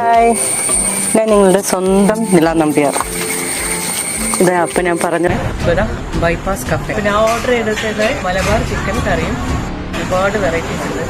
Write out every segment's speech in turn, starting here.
Hi. ഞാൻ നിങ്ങളുടെ സ്വന്തം നില നമ്പ്യാർ. ഇത് അപ്പം ഞാൻ പറഞ്ഞത്. ബൈപാസ് ബൈപ്പാസ് കഫേ ഞാൻ ഓർഡർ ചെയ്തത് മലബാർ ചിക്കൻ കറിയും ഒരുപാട് വെറൈറ്റീസ് ഉണ്ട്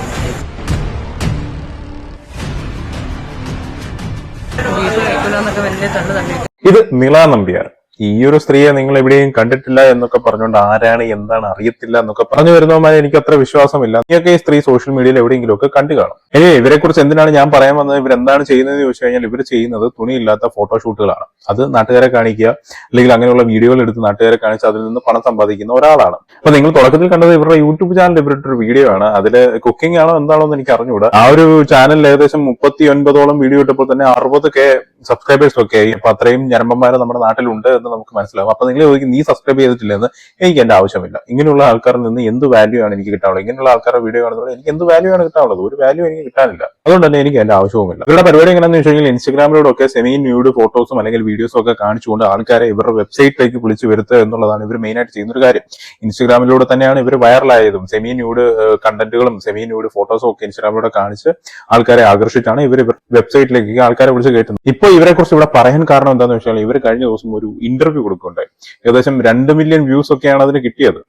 ഇത്. നിള നമ്പ്യാർ. ഈ ഒരു സ്ത്രീയെ നിങ്ങൾ എവിടെയും കണ്ടിട്ടില്ല എന്നൊക്കെ പറഞ്ഞുകൊണ്ട് ആരാണ് എന്താണ് അറിയത്തില്ല എന്നൊക്കെ പറഞ്ഞു വരുന്നവന്മാരെ എനിക്ക് അത്ര വിശ്വാസമില്ല. നീയൊക്കെ ഈ സ്ത്രീ സോഷ്യൽ മീഡിയയിൽ എവിടെയെങ്കിലും ഒക്കെ കണ്ടു കാണും. ഇനി ഇവരെ കുറിച്ച് എന്തിനാണ് ഞാൻ പറയാൻ വന്നത്? ഇവരെന്താണ് ചെയ്യുന്നതെന്ന് ചോദിച്ചു കഴിഞ്ഞാൽ ഇവർ ചെയ്യുന്നത് തുണിയില്ലാത്ത ഫോട്ടോഷൂട്ടുകളാണ് അത് നാട്ടുകാരെ കാണിക്കുക അല്ലെങ്കിൽ അങ്ങനെയുള്ള വീഡിയോകൾ എടുത്ത് നാട്ടുകാരെ കാണിച്ച് അതിൽ നിന്ന് പണം സമ്പാദിക്കുന്ന ഒരാളാണ്. അപ്പൊ നിങ്ങൾ തുടക്കത്തിൽ കണ്ടത് ഇവരുടെ യൂട്യൂബ് ചാനൽ ഇവരുടെ ഒരു വീഡിയോ ആണ്. അതിൽ കുക്കിംഗ് ആണോ എന്താണോ എന്ന് എനിക്ക് അറിഞ്ഞുകൂടാ. ആ ഒരു ചാനലിൽ ഏകദേശം മുപ്പത്തി ഒൻപതോളം വീഡിയോ ഇട്ടപ്പോൾ തന്നെ അറുപത് കെ സബ്സ്ക്രൈബേഴ്സ് ഒക്കെ ആയി. അപ്പൊ അത്രയും ഞരമ്പന്മാരെ നമ്മുടെ നാട്ടിലുണ്ട് എന്ന് നമുക്ക് മനസ്സിലാവും. അപ്പൊ നിങ്ങൾ ചോദിക്കും നീ സബ്സ്ക്രൈബ് ചെയ്തിട്ടില്ലെന്ന്? എനിക്ക് എന്റെ ആവശ്യമില്ല. ഇങ്ങനെയുള്ള ആൾക്കാരിൽ നിന്ന് എന്ത് വാല്യൂ ആണ് എനിക്ക് കിട്ടാനുള്ളത്? ഇങ്ങനെയുള്ള ആൾക്കാരുടെ വീഡിയോ കാണുന്നത് എനിക്ക് എന്ത് വാല്യൂ ആണ് കിട്ടാനുള്ളത്? ഒരു വാല്യൂ എനിക്ക് കിട്ടാനില്ല. അതുകൊണ്ട് തന്നെ എനിക്ക് എന്റെ ആവശ്യവുമില്ല. ഇവരുടെ പരിപാടി എങ്ങനെയാണെന്ന് വെച്ച് കഴിഞ്ഞാൽ ഇൻസ്റ്റാഗ്രാമിലൂടെ ഒക്കെ സെമി ന്യൂഡ് ഫോട്ടോസും അല്ലെങ്കിൽ വീഡിയോസും ഒക്കെ കാണിച്ചുകൊണ്ട് ആൾക്കാരെ ഇവരുടെ വെബ്സൈറ്റിലേക്ക് വിളിച്ചു വരുത്തുക എന്നുള്ളതാണ് ഇവർ മെയിൻ ആയിട്ട് ചെയ്യുന്ന ഒരു കാര്യം. ഇൻസ്റ്റാഗ്രാമിലൂടെ തന്നെയാണ് ഇവർ വൈറലായതും സെമി ന്യൂഡ് കണ്ടന്റുകളും സെമി ന്യൂഡ് ഫോട്ടോസും ഒക്കെ ഇൻസ്റ്റാഗ്രാമിലൂടെ കാണിച്ച് ആൾക്കാരെ ആകർഷിച്ചാണ് ഇവർ വെബ്സൈറ്റിലേക്ക് ആൾക്കാരെ വിളിച്ച് കയറ്റുന്നത്. ഇപ്പൊ ഇവരെ കുറിച്ച് ഇവിടെ പറയാൻ കാരണം എന്താണെന്ന് വെച്ചാൽ ഇവർ കഴിഞ്ഞ ദിവസം ഒരു ഇന്റർവ്യൂ കൊടുക്കുന്നുണ്ടായി. ഏകദേശം രണ്ട് മില്യൺ വ്യൂസ് ഒക്കെയാണ് അതിന് കിട്ടിയത്.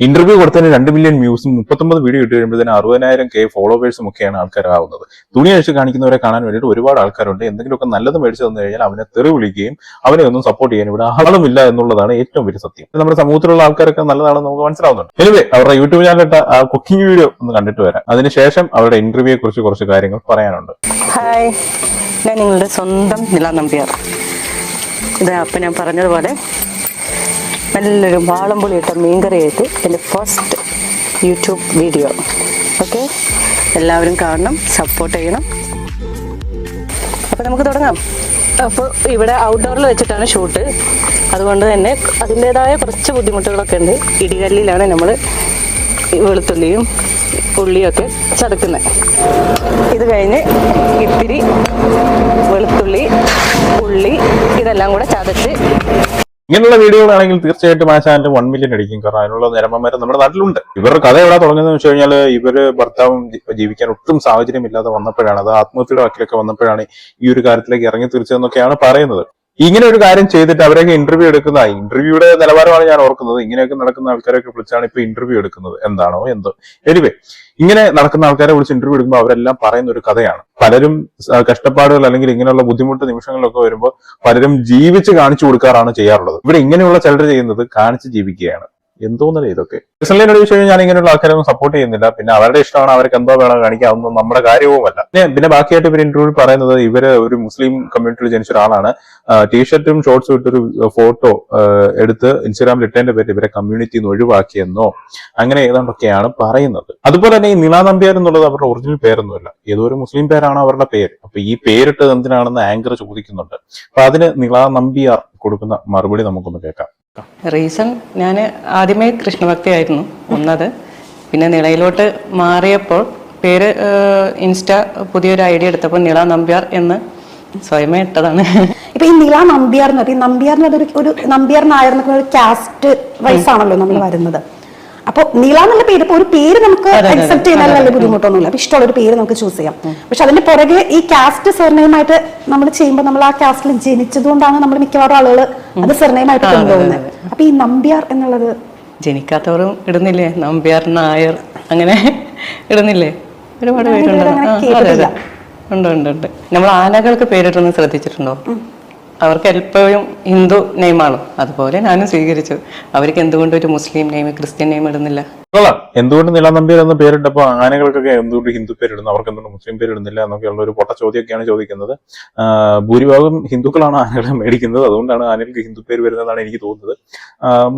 ഇന്റർവ്യൂ കൊടുത്തതിന് രണ്ട് മില്യൺ വ്യൂസും മുപ്പത്തൊമ്പത് വീഡിയോ ഇട്ട് കഴിയുമ്പോഴത്തേന് അറുപതിനായിരം കെ ഫോളോവേഴ്സും ഒക്കെയാണ് ആൾക്കാരാവുന്നത്. തുണി അഴിച്ച് കാണിക്കുന്നവരെ കാണാൻ വേണ്ടിയിട്ട് ഒരുപാട് ആൾക്കാരുണ്ട്. എന്തെങ്കിലുമൊക്കെ നല്ലത് മേടിച്ചു തന്നു കഴിഞ്ഞാൽ അവനെ തെറി വിളിക്കുകയും അവനെ ഒന്നും സപ്പോർട്ട് ചെയ്യാൻ ഇവിടെ ആളുമില്ല എന്നുള്ളതാണ് ഏറ്റവും വലിയ സത്യം. നമ്മുടെ സമൂഹത്തിലുള്ള ആൾക്കാരൊക്കെ നല്ലതാണെന്ന് നമുക്ക് മനസ്സിലാവുന്നുണ്ട്. എനിവേ അവരുടെ യൂട്യൂബ് ചാനലിട്ട ആ കുക്കിംഗ് വീഡിയോ ഒന്ന് കണ്ടിട്ട് വരാം. അതിനുശേഷം അവരുടെ ഇന്റർവ്യൂയെ കുറിച്ച് കുറച്ച് കാര്യങ്ങൾ പറയാനുണ്ട്. ഹായ് ഞാൻ നിങ്ങളുടെ സ്വന്തം നില നമ്പ്യാർ. ഇത് അപ്പം ഞാൻ പറഞ്ഞതുപോലെ നല്ലൊരു വാളംപുളി ഇട്ട മീൻകറിയായിട്ട് എന്റെ ഫസ്റ്റ് യൂട്യൂബ് വീഡിയോ. ഓക്കെ എല്ലാവരും കാണണം സപ്പോർട്ട് ചെയ്യണം. അപ്പോൾ നമുക്ക് തുടങ്ങാം. അപ്പോൾ ഇവിടെ ഔട്ട്ഡോറിൽ വെച്ചിട്ടാണ് ഷൂട്ട് അതുകൊണ്ട് തന്നെ അതിന്റേതായ കുറച്ച് ബുദ്ധിമുട്ടുകളൊക്കെ ഉണ്ട്. ഇടികല്ലിലാണ് നമ്മൾ വെളുത്തുള്ളിയും ഉള്ളിയൊക്കെ ചതക്കുന്നത് ഇത് കഴിഞ്ഞ് ഇത്തിരി വെളുത്തുള്ളി ഉള്ളി ഇതെല്ലാം കൂടെ ചതച്ച് ഇങ്ങനെയുള്ള വീഡിയോകളാണെങ്കിൽ തീർച്ചയായിട്ടും ആ ചാനൽ വൺ മില്യൺ അടിക്കും. കാരണം അതിനുള്ള നിരമ്പന്മാരെ നമ്മുടെ നാട്ടിലുണ്ട്. ഇവരുടെ കഥ എവിടെ തുടങ്ങുന്നതെന്ന് വെച്ച് കഴിഞ്ഞാൽ ഇവർ ഭർത്താവും ജീവിക്കാൻ ഒട്ടും സാഹചര്യമില്ലാതെ വന്നപ്പോഴാണ്. അത് ആത്മഹത്യയുടെ വാക്കിലൊക്കെ വന്നപ്പോഴാണ് ഈ ഒരു കാര്യത്തിലേക്ക് ഇറങ്ങി തിരിച്ചതെന്നൊക്കെയാണ് പറയുന്നത്. ഇങ്ങനെ ഒരു കാര്യം ചെയ്തിട്ട് അവരൊക്കെ ഇന്റർവ്യൂ എടുക്കുന്ന ഇന്റർവ്യൂയുടെ നിലവാരമാണ് ഞാൻ ഓർക്കുന്നത്. ഇങ്ങനെയൊക്കെ നടക്കുന്ന ആൾക്കാരെയൊക്കെ വിളിച്ചാണ് ഇപ്പൊ ഇന്റർവ്യൂ എടുക്കുന്നത്. എന്താണോ എന്തോ. എനിവേ ഇങ്ങനെ നടക്കുന്ന ആൾക്കാരെ വിളിച്ച് ഇന്റർവ്യൂ എടുക്കുമ്പോൾ അവരെല്ലാം പറയുന്ന ഒരു കഥയാണ്. പലരും കഷ്ടപ്പാടുകൾ അല്ലെങ്കിൽ ഇങ്ങനെയുള്ള ബുദ്ധിമുട്ട് നിമിഷങ്ങളിലൊക്കെ വരുമ്പോൾ പലരും ജീവിച്ച് കാണിച്ചു കൊടുക്കാറാണ് ചെയ്യാറുള്ളത്. ഇവിടെ ഇങ്ങനെയുള്ള ചിലർ ചെയ്യുന്നത് കാണിച്ച് ജീവിക്കുകയാണ്. എന്തോന്നല്ലേ ഇതൊക്കെ? പേഴ്സണലി എന്നോട് ചോദിച്ചു ഞാൻ ഇങ്ങനെയുള്ള ആൾക്കാരൊന്നും സപ്പോർട്ട് ചെയ്യുന്നില്ല. പിന്നെ അവരുടെ ഇഷ്ടമാണ് അവർക്ക് എന്തോ വേണം കാണിക്കുക അതൊന്നും നമ്മുടെ കാര്യവുമല്ല പിന്നെ പിന്നെ ബാക്കിയായിട്ട് ഇവർ ഇന്റർവ്യൂവിൽ പറയുന്നത് ഇവർ ഒരു മുസ്ലിം കമ്മ്യൂണിറ്റിയിൽ ജനിച്ച ഒരാളാണ്. ടീഷർട്ടും ഷോർട്സും ഇട്ടൊരു ഫോട്ടോ എടുത്ത് ഇൻസ്റ്റാഗ്രാമിൽ ഇട്ടതിന്റെ പേര് ഇവരെ കമ്മ്യൂണിറ്റിയിൽ നിന്ന് ഒഴിവാക്കിയെന്നോ അങ്ങനെ ഏതാണ്ടൊക്കെയാണ് പറയുന്നത്. അതുപോലെ തന്നെ ഈ നിള നമ്പ്യാർ എന്നുള്ളത് അവരുടെ ഒറിജിനൽ പേരൊന്നുമല്ല. ഏതോ ഒരു മുസ്ലിം പേരാണ് അവരുടെ പേര്. അപ്പൊ ഈ പേരിട്ടത് എന്തിനാണെന്ന് ആങ്കർ ചോദിക്കുന്നുണ്ട്. അപ്പൊ അതിന് നിള നമ്പ്യാർ കൊടുക്കുന്ന മറുപടി നമുക്കൊന്ന് കേൾക്കാം. റീസൺ ഞാൻ ആദ്യമേ കൃഷ്ണഭക്തിയായിരുന്നു ഒന്നത്. പിന്നെ നിളയിലോട്ട് മാറിയപ്പോൾ പേര് ഇൻസ്റ്റ പുതിയൊരു ഐഡിയ എടുത്തപ്പോൾ നിള നമ്പ്യാർ എന്ന് സ്വയമേ ഇട്ടതാണ്. ഇപ്പൊ ഈ നില നമ്പ്യാർ എന്ന് പറയും നമ്പ്യാർ എന്ന് ഒരു നമ്പ്യാർ നായർ എന്നൊക്കെ ഒരു കാസ്റ്റ് വൈസ് ആണല്ലോ നമ്മൾ വരുന്നത്. അപ്പൊ നീല എന്നുള്ള പേര് ഇപ്പോൾ ഒരു പേര് നമുക്ക് അക്സെപ്റ്റ് ചെയ്യുന്നതിൽ വലിയ ബുദ്ധിമുട്ടൊന്നുമില്ല. അപ്പൊ ഇഷ്ടമുള്ള ഒരു പേര് നമുക്ക് ചൂസ് ചെയ്യാം. പക്ഷെ അതിന്റെ പുറകെ ഈ കാസ്റ്റ് സെർണയുമായിട്ട് നമ്മൾ ചെയ്യുമ്പോൾ നമ്മൾ ആ കാസ്റ്റിൽ ജനിച്ചതുകൊണ്ടാണ് നമ്മൾ മിക്കവാറും ആളുകൾ അത് സെർണയുമായിട്ട് കൊണ്ടുപോകുന്നത്. അപ്പൊ ഈ നമ്പ്യാർ എന്നുള്ളത് ജനിക്കാത്തവരും ഇടുന്നില്ലേ? നമ്പ്യാർ നായർ അങ്ങനെ ഇടുന്നില്ലേ? ഒരുപാട് പേരുണ്ട് ഉണ്ട് ഉണ്ട് ഉണ്ട്. നമ്മൾ ആനകൾക്ക് പേരിട്ടൊന്ന് ശ്രദ്ധിച്ചിട്ടുണ്ടോ? അവർക്ക് എപ്പോഴും ഹിന്ദു നെയിമാണ് അതുപോലെ ഞാനും സ്വീകരിച്ചു. അവർക്ക് എന്തുകൊണ്ട് ഒരു മുസ്ലിം നെയിം ക്രിസ്ത്യൻ നെയിം ഇടുന്നില്ല? കൊള്ളാം. എന്തുകൊണ്ട് നിലനമ്പ്യർ എന്ന് എന്ന പേരിട്ടപ്പോ ആനകൾക്കൊക്കെ എന്തുകൊണ്ട് ഹിന്ദു പേരിടുന്നു? അവർക്ക് എന്തുകൊണ്ട് മുസ്ലിം പേരിടുന്നില്ല? എന്നൊക്കെയുള്ള ഒരു പൊട്ട ചോദ്യമൊക്കെയാണ് ചോദിക്കുന്നത്. ഭൂരിഭാഗം ഹിന്ദുക്കളാണ് ആനകളെ മേടിക്കുന്നത്. അതുകൊണ്ടാണ് ആനകൾക്ക് ഹിന്ദു പേര് വരുന്നതാണ് എനിക്ക് തോന്നുന്നത്.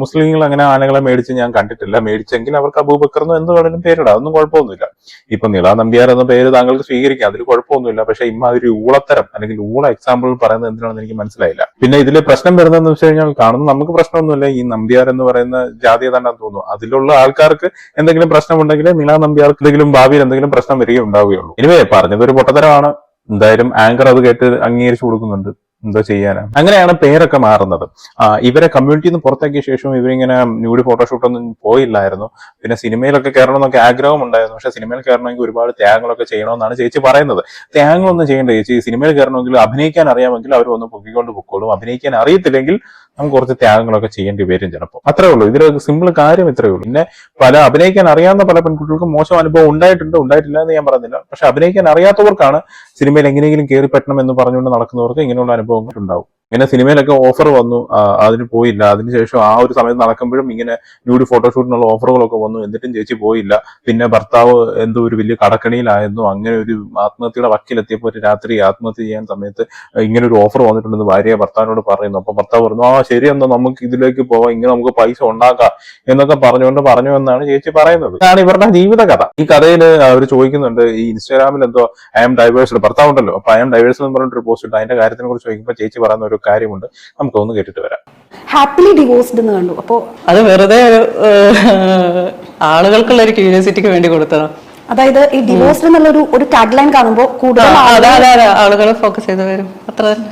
മുസ്ലിങ്ങൾ അങ്ങനെ ആനകളെ മേടിച്ച് ഞാൻ കണ്ടിട്ടില്ല. മേടിച്ചെങ്കിൽ അവർക്ക് അബൂബക്കർന്നോ എന്ത് വേണമെങ്കിലും പേരിടാം. അതൊന്നും കുഴപ്പമൊന്നുമില്ല. ഇപ്പൊ നിള നമ്പ്യാർ എന്ന പേര് താങ്കൾക്ക് സ്വീകരിക്കാം. അതിൽ കുഴപ്പമൊന്നുമില്ല. പക്ഷെ ഇമ്മാതിരി ഊളത്തരം അല്ലെങ്കിൽ ഊള എക്സാമ്പിൾ പറയുന്നത് എന്തിനാണെന്ന് എനിക്ക് മനസ്സിലായില്ല. പിന്നെ ഇതിൽ പ്രശ്നം വരുന്നതെന്ന് വെച്ച് കഴിഞ്ഞാൽ കാണുന്ന നമുക്ക് പ്രശ്നമൊന്നുമില്ല. ഈ നമ്പ്യാർ എന്ന് പറയുന്ന ജാതിയെ തന്നെ തോന്നുന്നു. അതിലുള്ള ആൾക്കാർക്ക് എന്തെങ്കിലും പ്രശ്നമുണ്ടെങ്കിൽ നില നമ്പ്യാർക്ക് എന്തെങ്കിലും ഭാവിയിൽ എന്തെങ്കിലും പ്രശ്നം വരികയും ഉണ്ടാവുകയുള്ളൂ. ഇനിവേ പറഞ്ഞത് ഒരു പൊട്ടത്തരമാണ്. എന്തായാലും ആങ്കർ അത് കേട്ട് അംഗീകരിച്ചു കൊടുക്കുന്നുണ്ട്. എന്തോ ചെയ്യാനാ? അങ്ങനെയാണ് പേരൊക്കെ മാറുന്നത്. ഇവരെ കമ്മ്യൂണിറ്റിയിൽ നിന്ന് പുറത്താക്കിയ ശേഷം ഇവരിങ്ങനെ ന്യൂഡ് ഫോട്ടോഷൂട്ടൊന്നും പോയില്ലായിരുന്നു. പിന്നെ സിനിമയിലൊക്കെ കയറണം എന്നൊക്കെ ആഗ്രഹം ഉണ്ടായിരുന്നു. പക്ഷെ സിനിമയിൽ കയറണമെങ്കിൽ ഒരുപാട് ത്യാഗങ്ങളൊക്കെ ചെയ്യണമെന്നാണ് ചേച്ചി പറയുന്നത്. ത്യാഗങ്ങളൊന്നും ചെയ്യേണ്ട ചേച്ചി സിനിമയിൽ കയറണമെങ്കിൽ അഭിനയിക്കാൻ അറിയാമെങ്കിൽ അവർ ഒന്ന് പൊക്കിക്കൊണ്ട് പൊക്കോളും. അഭിനയിക്കാൻ അറിയത്തില്ലെങ്കിൽ നമുക്ക് കുറച്ച് ത്യാഗങ്ങളൊക്കെ ചെയ്യേണ്ടി വരും ചിലപ്പോൾ അത്രേ ഉള്ളൂ. ഇതിൽ സിമ്പിൾ കാര്യം ഇത്രേ ഉള്ളൂ. പിന്നെ പല അഭിനയിക്കാൻ അറിയാവുന്ന പല പെൺകുട്ടികൾക്കും മോശം അനുഭവം ഉണ്ടായിട്ടുണ്ട്. ഉണ്ടായിട്ടില്ല എന്ന് ഞാൻ പറഞ്ഞില്ല. പക്ഷെ അഭിനയിക്കാൻ അറിയാത്തവർക്കാണ് സിനിമയിൽ എങ്ങനെയെങ്കിലും കയറി പറ്റണം എന്ന് പറഞ്ഞുകൊണ്ട് നടക്കുന്നവർക്ക് ഇങ്ങനെയുള്ള അനുഭവങ്ങൾ ഉണ്ടാവും. ഇങ്ങനെ സിനിമയിലൊക്കെ ഓഫർ വന്നു. അതിന് പോയില്ല. അതിനുശേഷം ആ ഒരു സമയത്ത് നടക്കുമ്പോഴും ഇങ്ങനെ ന്യൂഡ് ഫോട്ടോഷൂട്ടിനുള്ള ഓഫറുകളൊക്കെ വന്നു. എന്നിട്ടും ചേച്ചി പോയില്ല. പിന്നെ ഭർത്താവ് എന്തോ ഒരു വലിയ കടക്കണിയിലായിരുന്നു. അങ്ങനെ ഒരു ആത്മഹത്യയുടെ വക്കിലെത്തിയപ്പോൾ ഒരു രാത്രി ആത്മഹത്യ ചെയ്യാൻ സമയത്ത് ഇങ്ങനെ ഒരു ഓഫർ വന്നിട്ടുണ്ടെന്ന് ഭാര്യ ഭർത്താവിനോട് പറയുന്നു. അപ്പൊ ഭർത്താവ് പറഞ്ഞു ആ ശരി എന്നാ നമുക്ക് ഇതിലേക്ക് പോവാം. ഇങ്ങനെ നമുക്ക് പൈസ ഉണ്ടാക്കാം. എന്നൊക്കെ പറഞ്ഞുകൊണ്ട് പറഞ്ഞു എന്നാണ് ചേച്ചി പറയുന്നത്. ഇതാണ് ഇവരുടെ ജീവിത കഥ. ഈ കഥയിൽ അവർ ചോദിക്കുന്നുണ്ട് ഈ ഇൻസ്റ്റാഗ്രാമിൽ എന്തോ ഐ എം ഡൈവേഴ്സ്ഡ് ഭർത്താവ് ഉണ്ടല്ലോ അപ്പൊ ഐ എം ഡൈവേഴ്സ് എന്ന് പറഞ്ഞിട്ട് പോസ്റ്റ് ഉണ്ട് അതിന്റെ കാര്യത്തിനെ കുറിച്ച് ചോദിക്കുമ്പോൾ ചേച്ചി പറയുന്ന ഒരു കാര്യമുണ്ട്. നമുക്കൊന്ന് കേട്ടിട്ട് വരാം. ഹാപ്പിലി ഡിവോഴ്സ്ഡ് എന്ന് കണ്ടു. അപ്പോ അത് വെറുതെ ഒരു ആളുകൾക്കുള്ള ഒരു ക്യൂരിയോസിറ്റിക്ക് വേണ്ടി കൊടുത്തതാ. അതായത് ഈ ഡിവോഴ്സ്ഡ് എന്നുള്ള ഒരു ഒരു ടാഗ് ലൈൻ കാണുമ്പോൾ കൂടുതൽ ആളുകൾ ഫോക്കസ് ചെയ്ത് വരും. അത്ര തന്നെ.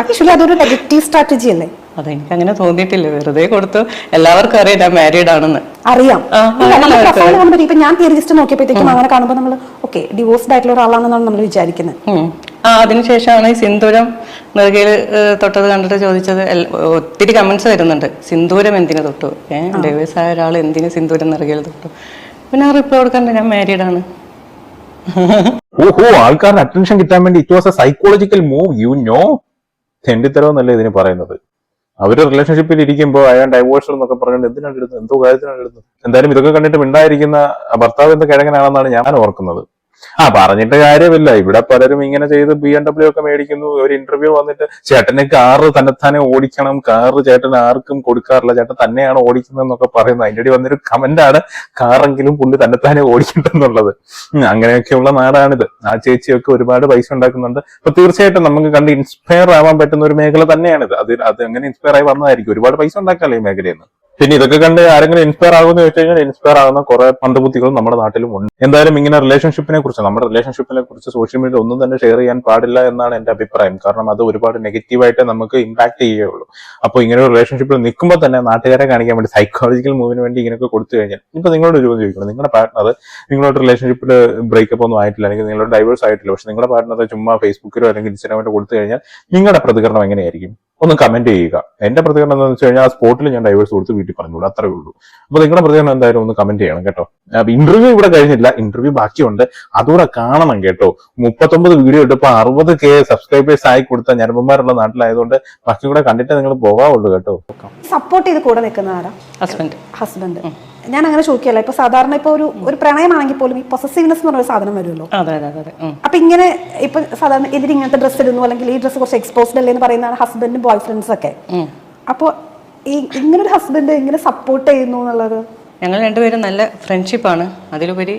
ആക്ച്വലി അതൊരു നെഗറ്റീവ് സ്ട്രാറ്റജി അല്ലേ? അതെനിക്ക് അങ്ങനെ തോന്നിയിട്ടില്ല. വെറുതെ കൊടുത്തു. എല്ലാവർക്കും അറിയാം ഞാൻ മാരീഡ് ആണെന്ന്. അറിയാം. നമ്മൾ കാണുമ്പോൾ ഇപ്പൊ ഞാൻ തിയറി ലിസ്റ്റ് നോക്കിയപ്പോഴത്തേക്കും അങ്ങനെ കാണുമ്പോൾ നമ്മൾ ഓക്കെ ഡിവോഴ്സ്ഡ് ആയിട്ടുള്ള ഒരാളാണെന്നാണ് നമ്മൾ വിചാരിക്കുന്നത്. ആ അതിനുശേഷമാണ് ഈ സിന്ദൂരം നെറുകയിൽ തൊട്ടത് കണ്ടിട്ട് ചോദിച്ചത് ഒത്തിരി കമൻസ് വരുന്നുണ്ട്. സിന്ദൂരം എന്തിനു തൊട്ടു? ഏഹ് ഡൈവേഴ്സ് ആയ ഒരാൾ എന്തിനു സിന്ദൂരം നെറുകയിൽ തൊട്ടു? പിന്നെ റിപ്ലൈ കൊടുക്കണ്ട ഞാൻ മാരീഡ് ആണ്. ഓഹോ ആൾക്കാരുടെ അറ്റൻഷൻ കിട്ടാൻ വേണ്ടി it was a psychological move you know തെണ്ടിത്തരവെന്നല്ലേ ഇതിന് പറയുന്നത്. അവർ റിലേഷൻഷിപ്പിൽ ഇരിക്കുമ്പോൾ അയാൾ ഡൈവോഴ്സ് എന്നൊക്കെ പറഞ്ഞുകൊണ്ട് എന്തിനാണ് എടുത്തത് എന്തോ കാര്യത്തിനാണ് എടുത്തത് എന്തായാലും ഇതൊക്കെ കണ്ടിട്ട് മിണ്ടായിരിക്കുന്ന ഭർത്താവ് എന്ത് കിഴങ്ങനാണെന്നാണ് ഞാൻ ഓർക്കുന്നത്. ആ പറഞ്ഞിട്ട് കാര്യമില്ല. ഇവിടെ പലരും ഇങ്ങനെ ചെയ്ത് ബി എം ഡബ്ല്യു ഒക്കെ മേടിക്കുന്നു. ഒരു ഇന്റർവ്യൂ വന്നിട്ട് ചേട്ടന് കാറ് തന്നെത്താനെ ഓടിക്കണം. കാറ് ചേട്ടൻ ആർക്കും കൊടുക്കാറില്ല. ചേട്ടൻ തന്നെയാണ് ഓടിക്കുന്നത് എന്നൊക്കെ പറയുന്നത്. അതിന്റെ ഇടയിൽ വന്നൊരു കമന്റ് ആണ് കാറെങ്കിലും പുള്ളി തന്നെത്താനെ ഓടിക്കണ്ടെന്നുള്ളത് അങ്ങനെയൊക്കെയുള്ള നാടാണിത്. ആ ചേച്ചിയൊക്കെ ഒരുപാട് പൈസ ഉണ്ടാക്കുന്നുണ്ട്. അപ്പൊ തീർച്ചയായിട്ടും നമുക്ക് കണ്ട് ഇൻസ്പയർ ആവാൻ പറ്റുന്ന ഒരു മേഖല തന്നെയാണിത്. അത് അത് അങ്ങനെ ഇൻസ്പയർ ആയി വന്നതായിരിക്കും. ഒരുപാട് പൈസ ഉണ്ടാക്കാമല്ലോ ഈ മേഖലയിൽ നിന്ന്. പിന്നെ ഇതൊക്കെ കണ്ട് ആരെങ്കിലും ഇൻസ്പയർ ആകുമെന്ന് ചോദിച്ചു കഴിഞ്ഞാൽ ഇൻസ്പയർ ആകുന്ന കുറെ മന്ദബുദ്ധികൾ നമ്മുടെ നാട്ടിലും ഉണ്ട്. എന്തായാലും ഇങ്ങനെ റിലേഷൻഷിപ്പിനെ കുറിച്ച് നമ്മുടെ റിലേഷൻഷിപ്പിനെ കുറിച്ച് സോഷ്യൽ മീഡിയ ഒന്നും തന്നെ ഷെയർ ചെയ്യാൻ പാടില്ല എന്നാണ് എന്റെ അഭിപ്രായം. കാരണം അത് ഒരുപാട് നെഗറ്റീവായിട്ട് നമുക്ക് ഇമ്പാക്ട് ചെയ്യുകയുള്ളൂ അപ്പോൾ ഇങ്ങനെ ഒരു റിലേഷൻഷിപ്പിൽ നിൽക്കുമ്പോൾ തന്നെ നാട്ടുകാരെ കാണിക്കാൻ വേണ്ടി സൈക്കോളജിക്കൽ മൂവിന് വേണ്ടി ഇങ്ങനെയൊക്കെ കൊടുത്തു കഴിഞ്ഞാൽ ഇപ്പൊ നിങ്ങളോട് ഒരു ചോദിക്കണം നിങ്ങളുടെ പാർട്ണർ നിങ്ങളുടെ റിലേഷൻഷിപ്പിൽ ബ്രേക്കപ്പ് ഒന്നും ആയിട്ടില്ല അല്ലെങ്കിൽ നിങ്ങളുടെ ഡൈവേഴ്സ് ആയിട്ടില്ല പക്ഷെ നിങ്ങളുടെ പാർട്ണറെ ചുമ്മാ ഫേസ്ബുക്കിലോ അല്ലെങ്കിൽ ഇൻസ്റ്റാഗ്രാമിലോ കൊടുത്തു കഴിഞ്ഞാൽ നിങ്ങളുടെ പ്രതികരണം എങ്ങനെയായിരിക്കും? ഒന്ന് കമന്റ് ചെയ്യുക. എന്റെ പ്രതികരണം എന്താണെന്ന് വെച്ച് കഴിഞ്ഞാൽ ആ സ്പോട്ടിൽ ഞാൻ ഡൈവേഴ്സ് കൊടുത്ത് വീട്ടിൽ പറഞ്ഞോളൂ അത്രേ ഉള്ളൂ. അപ്പൊ നിങ്ങളുടെ പ്രതികരണം എന്തായാലും ഒന്ന് കമന്റ് ചെയ്യണം കേട്ടോ. ഇന്റർവ്യൂ ഇവിടെ കഴിഞ്ഞില്ല ഇന്റർവ്യൂ ബാക്കിയുണ്ട്. അതുകൂടെ കാണണം കേട്ടോ. മുപ്പത്തൊമ്പത് വീഡിയോ ഇട്ടപ്പോ അറുപത് കെ സബ്സ്ക്രൈബേഴ്സ് ആയി കൊടുത്ത ഞരമ്പന്മാരുള്ള നാട്ടിലായതുകൊണ്ട് ബാക്കി കൂടെ കണ്ടിട്ട് നിങ്ങൾ പോകാവുള്ളൂ കേട്ടോ. സപ്പോർട്ട് ചെയ്ത് കൂടെ നിൽക്കുന്ന ആരാ ഹസ്ബൻഡ് ഹസ്ബൻഡ് ഞാൻ അങ്ങനെ ചോദിക്കല്ല ഇപ്പൊ സാധാരണ ഇപ്പൊ ഒരു ഒരു പ്രണയമാണെങ്കിൽ പോലും ഈ പൊസസീവ്നെസ് എന്ന് പറഞ്ഞ സാധനം വരുമല്ലോ? അതെ അതെ അതെ അതെ. അപ്പൊ ഇങ്ങനെ ഇപ്പൊ സാധാരണ ഇതിന് ഇങ്ങനത്തെ ഡ്രസ്സ് ഇടുന്നു അല്ലെങ്കിൽ ഈ ഡ്രസ്സ് കുറച്ച് എക്സ്പോസ്ഡ് അല്ലേ എന്ന് പറയുന്നതാണ് ഹസ്ബൻഡും ബോയ് ഫ്രണ്ട്സ് ഒക്കെ. അപ്പോൾ അപ്പൊ ഈ ഇങ്ങനെ ഒരു ഹസ്ബൻഡ് ഇങ്ങനെ സപ്പോർട്ട് ചെയ്യുന്നു എന്നുള്ളത്? ഞങ്ങൾ രണ്ടുപേരും നല്ല ഫ്രണ്ട്ഷിപ്പാണ് അതിലുപരി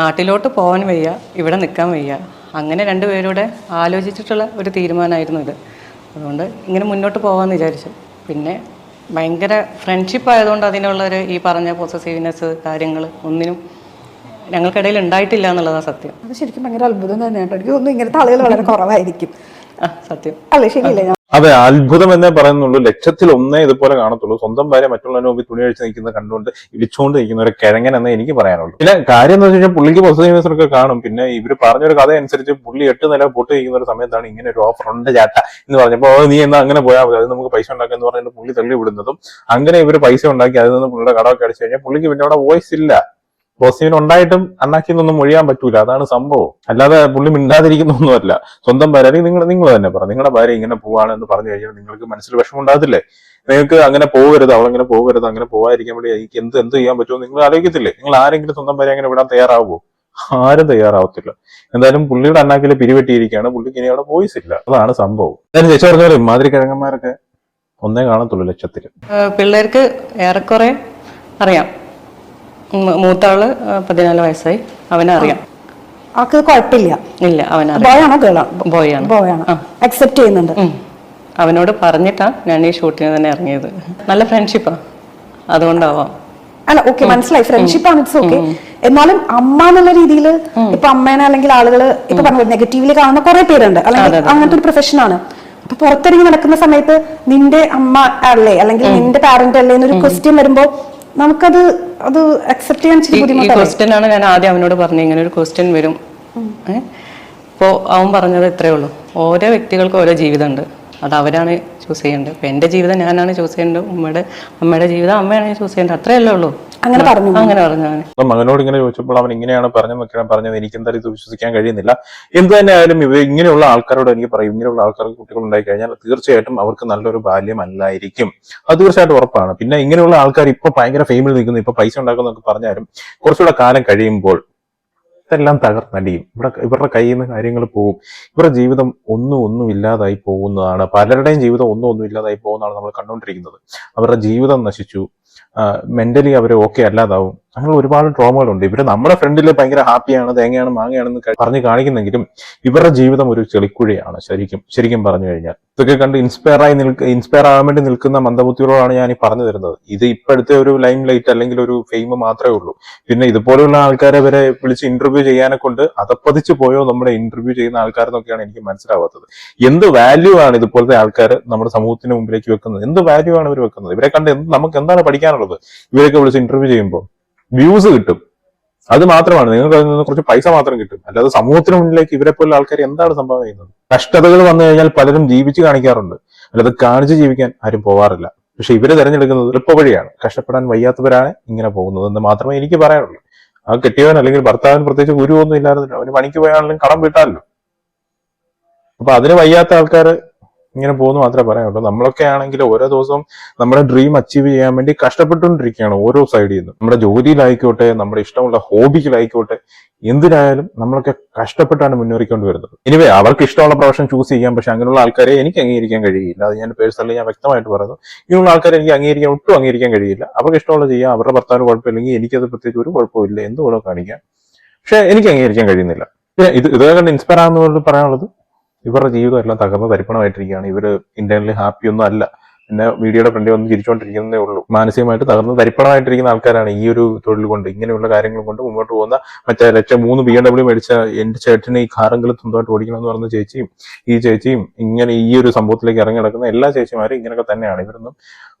നാട്ടിലോട്ട് പോകാൻ വയ്യ ഇവിടെ നിൽക്കാൻ വയ്യ. അങ്ങനെ രണ്ടുപേരുടെ ആലോചിച്ചിട്ടുള്ള ഒരു തീരുമാനമായിരുന്നു ഇത്. അതുകൊണ്ട് ഇങ്ങനെ മുന്നോട്ട് പോകാമെന്ന് വിചാരിച്ചു. പിന്നെ ഭയങ്കര ഫ്രണ്ട്ഷിപ്പ് ആയതുകൊണ്ട് അതിനുള്ളൊരു ഈ പറഞ്ഞ പോസസീവ്നെസ് കാര്യങ്ങൾ ഒന്നിനും ഞങ്ങൾക്കിടയിൽ ഉണ്ടായിട്ടില്ല എന്നുള്ളതാണ് സത്യം. അത് ശരിക്കും ഭയങ്കര അത്ഭുതം തന്നെയാണ്. എനിക്ക് തോന്നുന്നു ഇങ്ങനത്തെ ആളുകൾ വളരെ കുറവായിരിക്കും. സത്യം. അല്ലേ ശരിയല്ലേ? അതെ അത്ഭുതം എന്നേ പറയുന്നുള്ളൂ. ലക്ഷത്തിൽ ഒന്നേ ഇതുപോലെ കാണത്തുള്ളൂ. സ്വന്തം ഭാര്യ മറ്റുള്ളവരുടെ മുമ്പിൽ തുണി അഴിച്ച് നിൽക്കുന്നത് കണ്ടുകൊണ്ട് ഇടിച്ചുകൊണ്ട് നിൽക്കുന്ന ഒരു കിഴങ്ങൻ എന്നേ എനിക്ക് പറയാനുള്ളൂ. പിന്നെ കാര്യം എന്ന് വെച്ച് കഴിഞ്ഞാൽ പുള്ളിക്ക് ഒക്കെ കാണും. പിന്നെ ഇവർ പറഞ്ഞൊരു കഥ അനുസരിച്ച് പുള്ളി എട്ട് നില പൊട്ടി നിൽക്കുന്ന ഒരു സമയത്താണ് ഇങ്ങനെ ഒരു ഓഫർ ഉണ്ട് ചേട്ട എന്ന് പറഞ്ഞപ്പോൾ "ഓ, നീ എന്നാ അങ്ങനെ പോയാൽ മതി. അത് നമുക്ക് പൈസ ഉണ്ടാക്കാം എന്ന് പറഞ്ഞിട്ട് പുള്ളി തള്ളി വിടുന്നതും അങ്ങനെ ഇവർ പൈസ ഉണ്ടാക്കി അതിൽ നിന്ന് പുള്ളിയുടെ കടമൊക്കെ അടിച്ചു കഴിഞ്ഞാൽ പുള്ളിക്ക് പിന്നെ അവിടെ വോയിസ് ഇല്ല. പോസിറ്റീവിന് ഉണ്ടായിട്ടും അണ്ണാക്കിന്നൊന്നും ഒഴിയാൻ പറ്റൂല. അതാണ് സംഭവം. അല്ലാതെ പുള്ളി മിണ്ടാതിരിക്കുന്നൊന്നുമല്ല. സ്വന്തം ഭാര്യ അല്ലെങ്കിൽ നിങ്ങൾ നിങ്ങൾ തന്നെ പറ. നിങ്ങളുടെ ഭാര്യ ഇങ്ങനെ പോവാണെന്ന് പറഞ്ഞു കഴിഞ്ഞാൽ നിങ്ങൾക്ക് മനസ്സിൽ വിഷമം ഉണ്ടാകത്തില്ലേ നിങ്ങൾക്ക് അങ്ങനെ പോകരുത് അവളങ്ങനെ പോകരുത് അങ്ങനെ പോകാതിരിക്കാൻ വേണ്ടി എനിക്ക് എന്ത് എന്ത് ചെയ്യാൻ പറ്റുമോ നിങ്ങൾ ആലോചിക്കത്തില്ലേ? നിങ്ങൾ ആരെങ്കിലും സ്വന്തം ഭാര്യ അങ്ങനെ വിടാൻ തയ്യാറാവുമോ ആരും തയ്യാറാവത്തില്ല. എന്തായാലും പുള്ളിയുടെ അണ്ണാക്കിൽ പിരിവെട്ടിയിരിക്കുകയാണ്. പുള്ളിക്ക് ഇനി അവിടെ വോയിസ് ഇല്ല. അതാണ് സംഭവം. എന്തായാലും ചേച്ചി പറഞ്ഞാലും ഇമാതിരി കിഴങ്ങന്മാരൊക്കെ ഒന്നേ കാണത്തുള്ളൂ ലക്ഷത്തിൽ പിള്ളേർക്ക് ഏറെക്കുറെ അറിയാം. മൂത്താൾ പതിനാല് വയസ്സായി. അവനറിയാം ആൾക്ക് കുഴപ്പമില്ല. ഇല്ല അവനറിയാം ബോയ് ആണോ ഗേൾ ബോയ് ആണ് ബോയ് ആണ് അക്സെപ്റ്റ് ചെയ്യുന്നുണ്ട് അവനോട് പറഞ്ഞിട്ടാ ഞാൻ ഈ ഷൂട്ടിന് തന്നെ ഇറങ്ങിയത്. നല്ല ഫ്രണ്ട്ഷിപ്പാ അതുകൊണ്ടാവാം. അല്ല ഓക്കെ മനസ്സിലായി. ഫ്രണ്ട്ഷിപ്പ് ആണ് ഇറ്റ്സ് ഓക്കെ എന്നാലും അമ്മ എന്നുള്ള രീതിയിൽ ഇപ്പൊ അമ്മേനെ അല്ലെങ്കിൽ ആളുകൾ ഇപ്പൊ പറഞ്ഞു നെഗറ്റീവിൽ കാണുന്ന കുറെ പേരുണ്ട്. അല്ലെങ്കിൽ അങ്ങനത്തെ ഒരു പ്രൊഫഷൻ ആണ്. അപ്പൊ പുറത്തിറങ്ങി നടക്കുന്ന സമയത്ത് നിന്റെ അമ്മ അല്ലേ? അല്ലെങ്കിൽ നിന്റെ പാരന്റ് അല്ലേ എന്നൊരു ക്വസ്റ്റ്യൻ വരുമ്പോ നമുക്കത് അത് അക്സെപ്റ്റ് ചെയ്യാൻ ഈ ക്വസ്റ്റ്യൻ ആണ് ഞാൻ ആദ്യം അവനോട് പറഞ്ഞു ഇങ്ങനെ ഒരു ക്വസ്റ്റ്യൻ വരും. ഏ? അപ്പോ അവൻ പറഞ്ഞത് ഇത്രയേ ഉള്ളൂ. ഓരോ വ്യക്തികൾക്കും ഓരോ ജീവിതമുണ്ട്. അത് അവരാണ് ചൂസ് ചെയ്യേണ്ടത്. അപ്പം എന്റെ ജീവിതം ഞാനാണ് ചൂസ് ചെയ്യേണ്ടത്. ഉമ്മയുടെ അമ്മയുടെ ജീവിതം അമ്മയാണ് ചൂസ് ചെയ്യേണ്ടത്. അത്രയല്ലേ ഉള്ളൂ. അങ്ങനെ പറഞ്ഞു. അങ്ങനെ പറഞ്ഞു അവൻ മകനോട് ഇങ്ങനെ ചോദിച്ചപ്പോൾ അവൻ ഇങ്ങനെയാണ് പറഞ്ഞു വെക്കണം പറഞ്ഞത് എനിക്ക് എന്തായാലും ഇത് വിശ്വസിക്കാൻ കഴിയുന്നില്ല. എന്ത് തന്നെ ആയാലും ഇവ ഇങ്ങനെയുള്ള ആൾക്കാരോട് എനിക്ക് പറയും ഇങ്ങനെയുള്ള ആൾക്കാർക്ക് കുട്ടികൾ ഉണ്ടായി കഴിഞ്ഞാൽ തീർച്ചയായിട്ടും അവർക്ക് നല്ലൊരു ബാല്യം അല്ലായിരിക്കും അത് തീർച്ചയായിട്ടും ഉറപ്പാണ്. പിന്നെ ഇങ്ങനെയുള്ള ആൾക്കാർ ഇപ്പൊ ഭയങ്കര ഫെയിമിൽ നിൽക്കുന്നു ഇപ്പൊ പൈസ ഉണ്ടാക്കുന്നൊക്കെ പറഞ്ഞാലും കുറച്ചുകൂടെ കാലം കഴിയുമ്പോൾ ഇതെല്ലാം തകർന്നടിയും ഇവിടെ ഇവരുടെ കയ്യിൽ നിന്ന് കാര്യങ്ങൾ പോകും. ഇവരുടെ ജീവിതം ഒന്നും ഒന്നും ഇല്ലാതായി പോകുന്നതാണ്. പലരുടെയും ജീവിതം ഒന്നും ഒന്നും ഇല്ലാതായി പോകുന്നതാണ് നമ്മൾ കണ്ടുകൊണ്ടിരിക്കുന്നത്. അവരുടെ ജീവിതം നശിച്ചു. മെന്റലി അവർ ഓക്കെ അല്ലാതാവും. അങ്ങനെ ഒരുപാട് ട്രോമകളുണ്ട് ഇവർ നമ്മുടെ ഫ്രണ്ടിൽ ഭയങ്കര ഹാപ്പിയാണ് തേങ്ങയാണ് മാങ്ങയാണെന്ന് പറഞ്ഞു കാണിക്കുന്നെങ്കിലും ഇവരുടെ ജീവിതം ഒരു ചെളിക്കുഴിയാണ് ശരിക്കും ശരിക്കും പറഞ്ഞു കഴിഞ്ഞാൽ. ഇതൊക്കെ കണ്ട് ഇൻസ്പയർ ആയി നിൽക്ക ഇൻസ്പയർ ആവാൻ വേണ്ടി നിൽക്കുന്ന മന്ദബുദ്ധികളോടാണ് ഞാൻ ഈ പറഞ്ഞു തരുന്നത്. ഇത് ഇപ്പോഴത്തെ ഒരു ലൈം ലൈറ്റ് അല്ലെങ്കിൽ ഒരു ഫെയിം മാത്രമേ ഉള്ളൂ. പിന്നെ ഇതുപോലെയുള്ള ആൾക്കാരെ വരെ വിളിച്ച് ഇന്റർവ്യൂ ചെയ്യാനെ കൊണ്ട് അതപ്പതിച്ചു പോയോ നമ്മുടെ ഇന്റർവ്യൂ ചെയ്യുന്ന ആൾക്കാരെന്നൊക്കെയാണ് എനിക്ക് മനസ്സിലാവാത്തത്. എന്ത് വാല്യൂ ആണ് ഇതുപോലത്തെ ആൾക്കാർ നമ്മുടെ സമൂഹത്തിന് മുമ്പിലേക്ക് വെക്കുന്നത്? എന്ത് വാല്യൂ ആണ് ഇവർ വെക്കുന്നത്? ഇവരെ കണ്ട് നമുക്ക് എന്താണ് പഠിക്കാനുള്ളത്? ഇവരൊക്കെ വിളിച്ച് ഇന്റർവ്യൂ ചെയ്യുമ്പോൾ വ്യൂസ് കിട്ടും. അത് മാത്രമാണ്. നിങ്ങൾക്ക് അതിൽ നിന്ന് കുറച്ച് പൈസ മാത്രം കിട്ടും. അല്ലാതെ സമൂഹത്തിന് മുന്നിലേക്ക് ഇവരെ പോലുള്ള ആൾക്കാർ എന്താണ് സംഭവം ചെയ്യുന്നത്? കഷ്ടതകൾ വന്നു കഴിഞ്ഞാൽ പലരും ജീവിച്ച് കാണിക്കാറുണ്ട്. അല്ലാതെ കാണിച്ച് ജീവിക്കാൻ ആരും പോവാറില്ല. പക്ഷെ ഇവർ തിരഞ്ഞെടുക്കുന്നത് എളുപ്പവഴിയാണ് കഷ്ടപ്പെടാൻ വയ്യാത്തവരാണ് ഇങ്ങനെ പോകുന്നത് എന്ന് മാത്രമേ എനിക്ക് പറയാനുള്ളൂ. ആ കെട്ടിയവൻ അല്ലെങ്കിൽ ഭർത്താവിന് പ്രത്യേകിച്ച് ഗുരുവൊന്നും ഇല്ലായിരുന്നില്ല അവന് പണിക്ക് പോയാണെങ്കിലും കടം വിട്ടാലോ അപ്പൊ അതിന് വയ്യാത്ത ആൾക്കാർ ഇങ്ങനെ പോകുന്നു മാത്രമേ പറയാനുള്ളൂ. നമ്മളൊക്കെ ആണെങ്കിൽ ഓരോ ദിവസവും നമ്മുടെ ഡ്രീം അച്ചീവ് ചെയ്യാൻ വേണ്ടി കഷ്ടപ്പെട്ടുകൊണ്ടിരിക്കുകയാണ് ഓരോ സൈഡിൽ നിന്നും. നമ്മുടെ ജോലിയിലായിക്കോട്ടെ നമ്മുടെ ഇഷ്ടമുള്ള ഹോബികളായിക്കോട്ടെ എന്തിനായാലും നമ്മളൊക്കെ കഷ്ടപ്പെട്ടാണ് മുന്നേറിക്കൊണ്ട് വരുന്നത്. ഇനിവേ അവർക്ക് ഇഷ്ടമുള്ള പ്രൊഫഷൻ ചൂസ് ചെയ്യാം. പക്ഷെ അങ്ങനെയുള്ള ആൾക്കാരെ എനിക്ക് അംഗീകരിക്കാൻ കഴിയില്ല. അത് ഞാൻ പേഴ്സണലി ഞാൻ വ്യക്തമായിട്ട് പറയുന്നു. ഇങ്ങനെയുള്ള ആൾക്കാരെ എനിക്ക് അംഗീകരിക്കാൻ ഒട്ടും അംഗീകരിക്കാൻ കഴിയില്ല. അവർക്ക് ഇഷ്ടമുള്ള ചെയ്യാം. അവരുടെ ഭർത്താവിന് കുഴപ്പമില്ലെങ്കിൽ എനിക്കത് പ്രത്യേകിച്ച് ഒരു കുഴപ്പമില്ല എന്തുകൊണ്ടോ കാണിക്കാം. പക്ഷെ എനിക്ക് അംഗീകരിക്കാൻ കഴിയുന്നില്ല. ഇത് ഇതൊക്കെ കണ്ട് ഇൻസ്പയർ ആകുന്നതുകൊണ്ട് പറയാനുള്ളത് ഇവരുടെ ജീവിതം എല്ലാം തകർന്ന് തരിപ്പണമായിട്ടിരിക്കുകയാണ്. ഇവർ ഇന്റേണലി ഹാപ്പി ഒന്നും അല്ല. പിന്നെ വീഡിയോയുടെ ഫ്രണ്ടിൽ വന്ന് ചിരിച്ചുകൊണ്ടിരിക്കുന്നതേ ഉള്ളൂ. മാനസികമായിട്ട് തകർന്ന് തരിപ്പണമായിട്ടിരിക്കുന്ന ആൾക്കാരാണ് ഈ ഒരു തൊഴിൽ കൊണ്ട് ഇങ്ങനെയുള്ള കാര്യങ്ങൾ കൊണ്ട് മുന്നോട്ട് പോകുന്ന മറ്റേ ലക്ഷം മൂന്ന് ബി എം ഡബ്ല്യൂ മേടിച്ച എന്റെ ചേട്ടന് ഈ കാറെങ്കിലും സ്വന്തമായിട്ട് ഓടിക്കണം എന്ന് പറഞ്ഞ ചേച്ചിയും ഈ ചേച്ചിയും ഇങ്ങനെ ഈ ഒരു സംഭവത്തിലേക്ക് ഇറങ്ങി നടക്കുന്ന എല്ലാ ചേച്ചിമാരും ഇങ്ങനെയൊക്കെ തന്നെയാണ്. ഇവരൊന്നും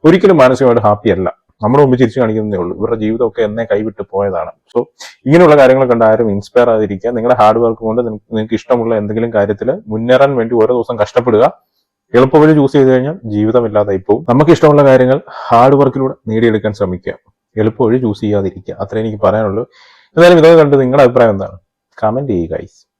ഒരിക്കലും മാനസികമായിട്ട് ഹാപ്പി അല്ല. നമ്മുടെ മുമ്പ് ചിരിച്ചു കാണിക്കുന്നതേ ഉള്ളൂ. ഇവരുടെ ജീവിതമൊക്കെ എന്നെ കൈവിട്ട് പോയതാണ്. സോ ഇങ്ങനെയുള്ള കാര്യങ്ങൾ കണ്ട് ആരും ഇൻസ്പയർ ആയിരിക്കുക നിങ്ങളുടെ ഹാർഡ് വർക്ക് കൊണ്ട് നിങ്ങൾക്ക് ഇഷ്ടമുള്ള എന്തെങ്കിലും കാര്യത്തിൽ മുന്നേറാൻ വേണ്ടി ഓരോ ദിവസം കഷ്ടപ്പെടുക. എളുപ്പവഴി ചൂസ് ചെയ്ത് കഴിഞ്ഞാൽ ജീവിതമില്ലാതായി പോകും. നമുക്ക് ഇഷ്ടമുള്ള കാര്യങ്ങൾ ഹാർഡ് വർക്കിലൂടെ നേടിയെടുക്കാൻ ശ്രമിക്കുക. എളുപ്പവഴി ചൂസ് ചെയ്യാതിരിക്കുക. അത്രേ എനിക്ക് പറയാനുള്ളൂ. എന്തായാലും ഇതൊക്കെ കണ്ട് നിങ്ങളുടെ അഭിപ്രായം എന്താണ്? കമന്റ് ചെയ്യുക ഗൈസ്